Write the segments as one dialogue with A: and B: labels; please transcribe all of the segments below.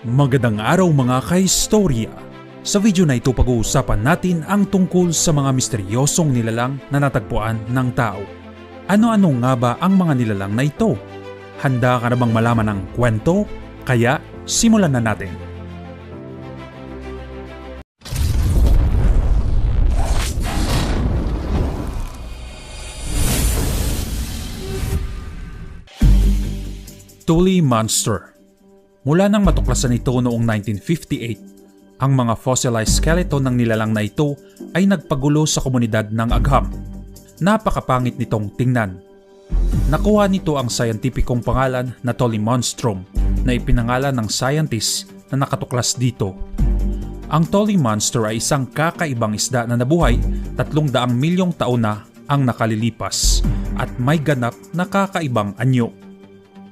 A: Magandang araw mga kahistorya! Sa video na ito pag-uusapan natin ang tungkol sa mga misteryosong nilalang na natagpuan ng tao. Ano-ano nga ba ang mga nilalang na ito? Handa ka na bang malaman ang kwento? Kaya simulan na natin. Tully Monster Mula nang matuklasan ito noong 1958, ang mga fossilized skeleton ng nilalang na ito ay nagpagulo sa komunidad ng Agham. Napakapangit nitong tingnan. Nakuha nito ang scientificong pangalan na Monstrum na ipinangalan ng scientist na nakatuklas dito. Ang Tully Monster ay isang kakaibang isda na nabuhay 300 milyong taon na ang nakalilipas at may ganap na kakaibang anyo.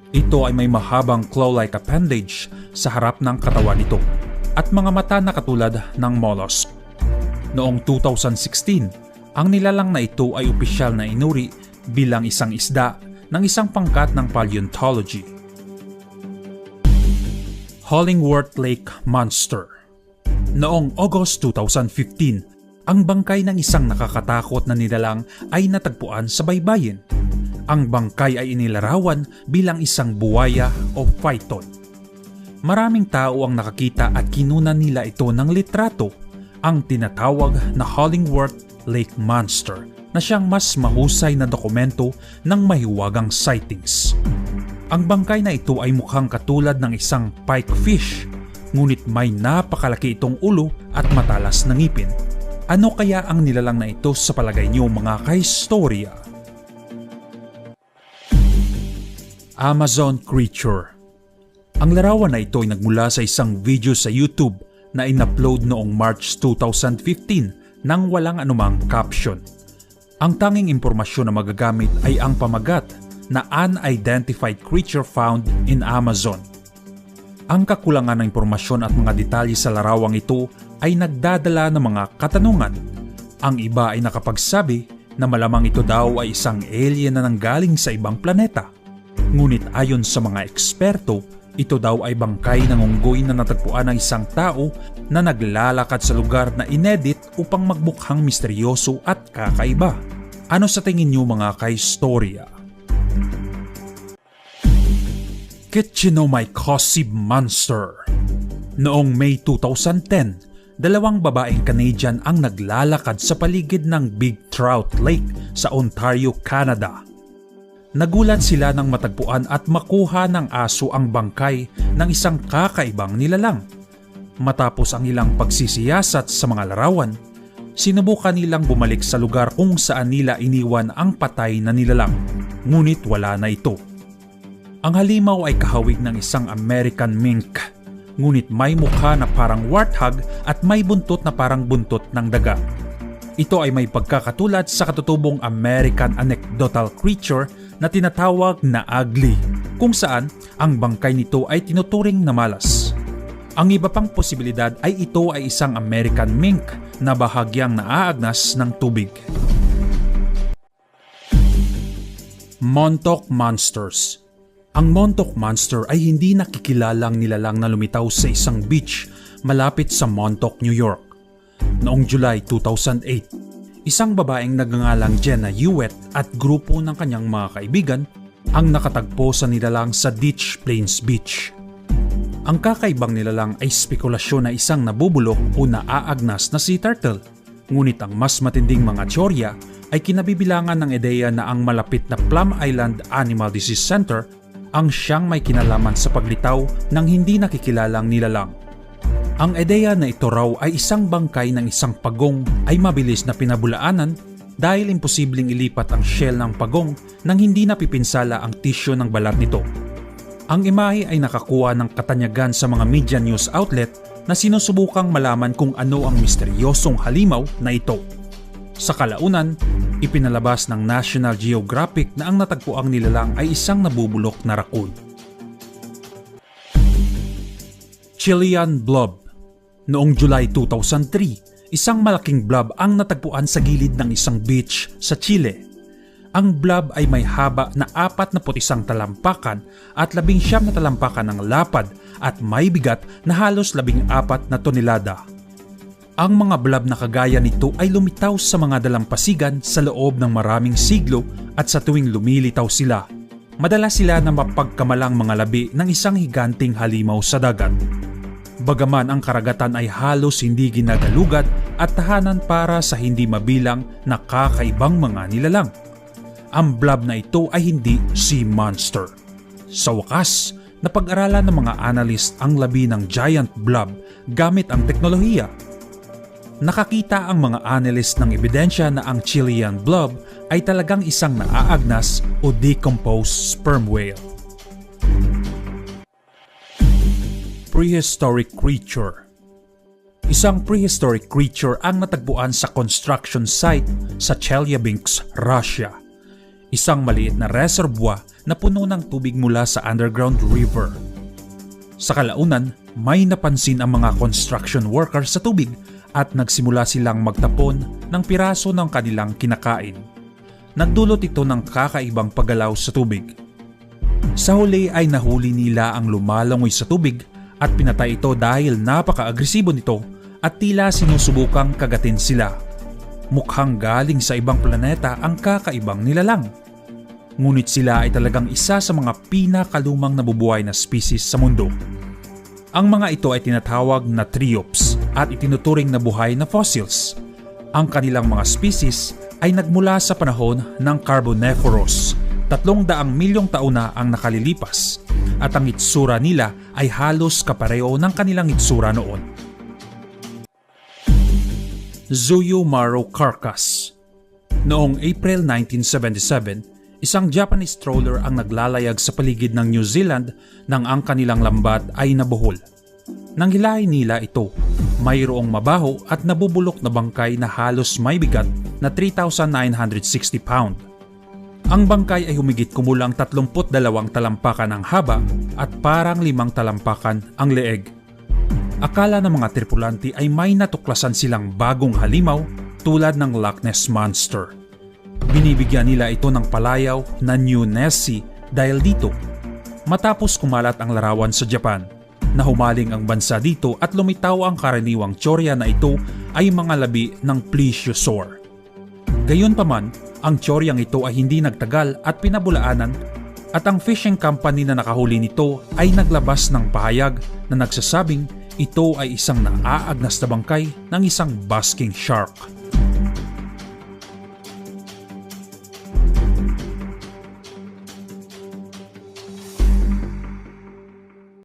A: Ito ay may mahabang claw-like appendage sa harap ng katawan nito at mga mata na katulad ng mollusk. Noong 2016, ang nilalang na ito ay opisyal na inuri bilang isang isda ng isang pangkat ng paleontology. Hollingworth Lake Monster Noong August 2015, ang bangkay ng isang nakakatakot na nilalang ay natagpuan sa baybayin ang bangkay ay inilarawan bilang isang buwaya o python. Maraming tao ang nakakita at kinunan nila ito ng litrato, ang tinatawag na Hollingworth Lake Monster na siyang mas mahusay na dokumento ng mahiwagang sightings. Ang bangkay na ito ay mukhang katulad ng isang pikefish, ngunit may napakalaki itong ulo at matalas na ngipin. Ano kaya ang nilalang na ito sa palagay niyo mga kahistorya? Amazon Creature. Ang larawan na ito ay nagmula sa isang video sa YouTube na in-upload noong March 2015 nang walang anumang caption. Ang tanging impormasyon na magagamit ay ang pamagat na unidentified creature found in Amazon. Ang kakulangan ng impormasyon at mga detalye sa larawang ito ay nagdadala ng mga katanungan. Ang iba ay nakapagsabi na malamang ito daw ay isang alien na nanggaling sa ibang planeta Ngunit ayon sa mga eksperto, ito daw ay bangkay ng unggoy na natagpuan ng isang tao na naglalakad sa lugar na inedit upang magmukhang misteryoso at kakaiba. Ano sa tingin niyo mga kaistorya? Kitchenomycosib Monster Noong May 2010, dalawang babaeng Canadian ang naglalakad sa paligid ng Big Trout Lake sa Ontario, Canada Nagulat sila nang matagpuan at makuha ng aso ang bangkay ng isang kakaibang nilalang. Matapos ang ilang pagsisiyasat sa mga larawan, sinubukan nilang bumalik sa lugar kung saan nila iniwan ang patay na nilalang, ngunit wala na ito. Ang halimaw ay kahawig ng isang American mink, ngunit may mukha na parang warthog at may buntot na parang buntot ng daga. Ito ay may pagkakatulad sa katutubong American anecdotal creature na tinatawag na ugly, kung saan ang bangkay nito ay tinuturing na malas. Ang iba pang posibilidad ay ito ay isang American mink na bahagyang naaagnas ng tubig. Montauk Monsters Ang Montauk Monster ay hindi nakikilalang nilalang na lumitaw sa isang beach malapit sa Montauk, New York noong July 2008. Isang babaeng nagngangalang Jenna Hewitt at grupo ng kanyang mga kaibigan ang nakatagpo sa nilalang sa Ditch Plains Beach. Ang kakaibang nilalang ay spekulasyon na isang nabubulok o naaagnas na sea turtle. Ngunit ang mas matinding mga teorya ay kinabibilangan ng ideya na ang malapit na Plum Island Animal Disease Center ang siyang may kinalaman sa paglitaw ng hindi nakikilalang nilalang. Ang ideya na ito raw ay isang bangkay ng isang pagong ay mabilis na pinabulaanan dahil imposibleng ilipat ang shell ng pagong nang hindi napipinsala ang tisyo ng balat nito. Ang imahe ay nakakuha ng katanyagan sa mga media news outlet na sinusubukang malaman kung ano ang misteryosong halimaw na ito. Sa kalaunan, ipinalabas ng National Geographic na ang natagpuang nilalang ay isang nabubulok na raccoon. Chilean Blob Noong July 2003, isang malaking blob ang natagpuan sa gilid ng isang beach sa Chile. Ang blob ay may haba na apat na putisang talampakan at labing siyam na talampakan ng lapad at may bigat na halos labing apat na tonelada. Ang mga blob na kagaya nito ay lumitaw sa mga dalampasigan sa loob ng maraming siglo at sa tuwing lumilitaw sila. Madalas sila na mapagkamalang mga labi ng isang higanting halimaw sa dagat. Bagaman ang karagatan ay halos hindi ginagalugat at tahanan para sa hindi mabilang na kakaibang mga nilalang. Ang blob na ito ay hindi sea monster. Sa wakas, napag-aralan ng mga analyst ang labi ng giant blob gamit ang teknolohiya nakakita ang mga analyst ng ebidensya na ang Chilean blob ay talagang isang naaagnas o decomposed sperm whale. Prehistoric creature Isang prehistoric creature ang natagpuan sa construction site sa Chelyabinsk, Russia. Isang maliit na reservoir na puno ng tubig mula sa underground river. Sa kalaunan, may napansin ang mga construction workers sa tubig at nagsimula silang magtapon ng piraso ng kanilang kinakain. Nagdulot ito ng kakaibang paggalaw sa tubig. Sa huli ay nahuli nila ang lumalangoy sa tubig at pinatay ito dahil napaka-agresibo nito at tila sinusubukang kagatin sila. Mukhang galing sa ibang planeta ang kakaibang nilalang. Ngunit sila ay talagang isa sa mga pinakalumang nabubuhay na species sa mundo. Ang mga ito ay tinatawag na triops at itinuturing na buhay na fossils. Ang kanilang mga species ay nagmula sa panahon ng Carboniferous, tatlong daang milyong taon na ang nakalilipas at ang itsura nila ay halos kapareho ng kanilang itsura noon. Zuyu Maro Carcass Noong April 1977, isang Japanese trawler ang naglalayag sa paligid ng New Zealand nang ang kanilang lambat ay nabuhol. Nang hilahin nila ito, mayroong mabaho at nabubulok na bangkay na halos may bigat na 3,960 pound. Ang bangkay ay humigit kumulang 32 talampakan ang haba at parang limang talampakan ang leeg. Akala ng mga tripulante ay may natuklasan silang bagong halimaw tulad ng Loch Ness Monster. Binibigyan nila ito ng palayaw na New Nessie dahil dito. Matapos kumalat ang larawan sa Japan, na humaling ang bansa dito at lumitaw ang karaniwang tsorya na ito ay mga labi ng plesiosaur. Gayunpaman, ang tsoryang ito ay hindi nagtagal at pinabulaanan at ang fishing company na nakahuli nito ay naglabas ng pahayag na nagsasabing ito ay isang naaagnas na bangkay ng isang basking shark.